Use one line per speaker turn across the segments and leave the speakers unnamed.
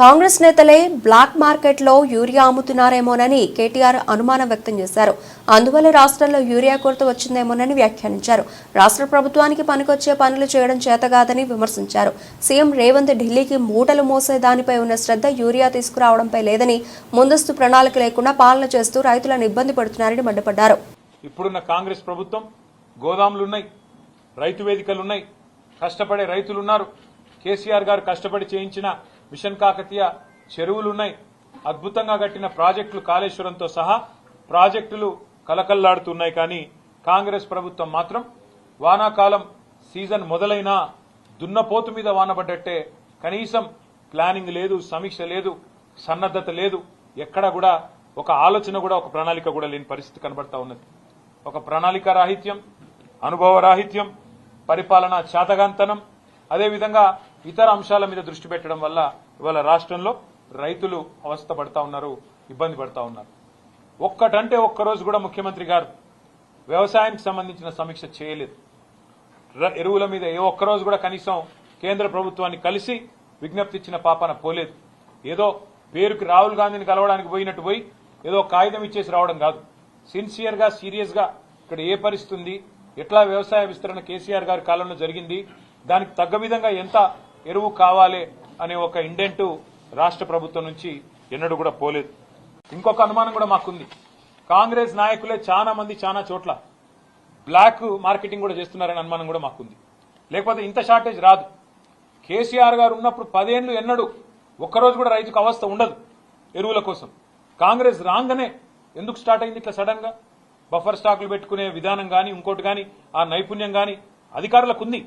కాంగ్రెస్ నేతలే బ్లాక్ మార్కెట్లో యూరియా అమ్ముతున్నారేమోనని కేటీఆర్ అనుమానం వ్యక్తం చేశారు. అందువల్ల రాష్ట్రంలో యూరియా కొరత వచ్చిందేమోనని వ్యాఖ్యానించారు. రాష్ట్ర ప్రభుత్వానికి పనికొచ్చే పనులు చేయడం చేతగాదని విమర్శించారు. సీఎం రేవంత్ ఢిల్లీకి మూటలు మోసే దానిపై ఉన్న శ్రద్ధ యూరియా తీసుకురావడంపై లేదని ముందస్తు ప్రణాళిక లేకుండా పాలన చేస్తూ రైతులను ఇబ్బంది పడుతున్నారని మండిపడ్డారు.
ఇప్పుడున్న కాంగ్రెస్ ప్రభుత్వం గోదాములున్నాయి రైతు వేదికలున్నాయి కష్టపడే రైతులున్నారు. కేసీఆర్ గారు కష్టపడి చేయించిన మిషన్ కాకతీయ చెరువులున్నాయి. అద్భుతంగా కట్టిన ప్రాజెక్టులు కాళేశ్వరంతో సహా ప్రాజెక్టులు కలకల్లాడుతున్నాయి. కానీ కాంగ్రెస్ ప్రభుత్వం మాత్రం వానాకాలం సీజన్ మొదలైనా దున్నపోతు మీద వానబడ్డట్టే కనీసం ప్లానింగ్ లేదు సమీక్ష లేదు సన్నద్ధత లేదు. ఎక్కడ కూడా ఒక ఆలోచన కూడా ఒక ప్రణాళిక కూడా లేని పరిస్థితి కనబడతా ఉన్నది. ఒక ప్రణాళిక రాహిత్యం అనుభవ రాహిత్యం పరిపాలన చాతగాంతనం అదేవిధంగా ఇతర అంశాల మీద దృష్టి పెట్టడం వల్ల ఇవాళ రాష్ట్రంలో రైతులు అవస్థ పడతా ఉన్నారు ఇబ్బంది పడతా ఉన్నారు. ఒక్కటంటే ఒక్కరోజు కూడా ముఖ్యమంత్రి గారు వ్యవసాయానికి సంబంధించిన సమీక్ష చేయలేదు. ఎరువుల మీద ఏ ఒక్కరోజు కూడా కనీసం కేంద్ర ప్రభుత్వాన్ని కలిసి విజ్ఞప్తి ఇచ్చిన పాపన పోలేదు. ఏదో పేరుకి రాహుల్ గాంధీని కలవడానికి పోయినట్టు పోయి ఏదో కాగితం ఇచ్చేసి రావడం కాదు. సిన్సియర్గా సీరియస్గా ఇక్కడ ఏ పరిస్థితుంది ఎట్లా వ్యవసాయ విస్తరణ కేసీఆర్ గారి కాలంలో జరిగింది దానికి తగ్గ విధంగా ఎంత ఎరువు కావాలి అనే ఒక ఇండెంటు రాష్ట్ర ప్రభుత్వం నుంచి ఎన్నడూ కూడా పోలేదు. ఇంకొక అనుమానం కూడా మాకుంది. కాంగ్రెస్ నాయకులే చాలా మంది చాలా చోట్ల బ్లాక్ మార్కెటింగ్ కూడా చేస్తున్నారనే అనుమానం కూడా మాకుంది. లేకపోతే ఇంత షార్టేజ్ రాదు. కేసీఆర్ గారు ఉన్నప్పుడు పదేళ్ళు ఎన్నడు ఒక్కరోజు కూడా రైతుకు అవస్థ ఉండదు ఎరువుల కోసం. కాంగ్రెస్ రాగానే ఎందుకు స్టార్ట్ అయింది ఇట్లా సడన్గా? బఫర్ స్టాకులు పెట్టుకునే విధానం కానీ ఇంకోటి కానీ ఆ నైపుణ్యం కానీ అధికారులకు ఉంది.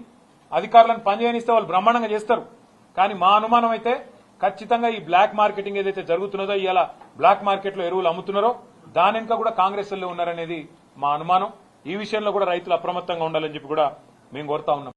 అధికారులను పనిచేయనిస్తే వాళ్ళు బ్రహ్మాండంగా చేస్తారు. కానీ మా అనుమానం అయితే ఖచ్చితంగా ఈ బ్లాక్ మార్కెటింగ్ ఏదైతే జరుగుతున్నదో ఇలా బ్లాక్ మార్కెట్లో ఎరువులు అమ్ముతున్నారో దాని వెనుక కూడా కాంగ్రెస్ ఉన్నారనేది మా అనుమానం. ఈ విషయంలో కూడా రైతులు అప్రమత్తంగా ఉండాలని చెప్పి కూడా మేము కోరుతా ఉన్నాం.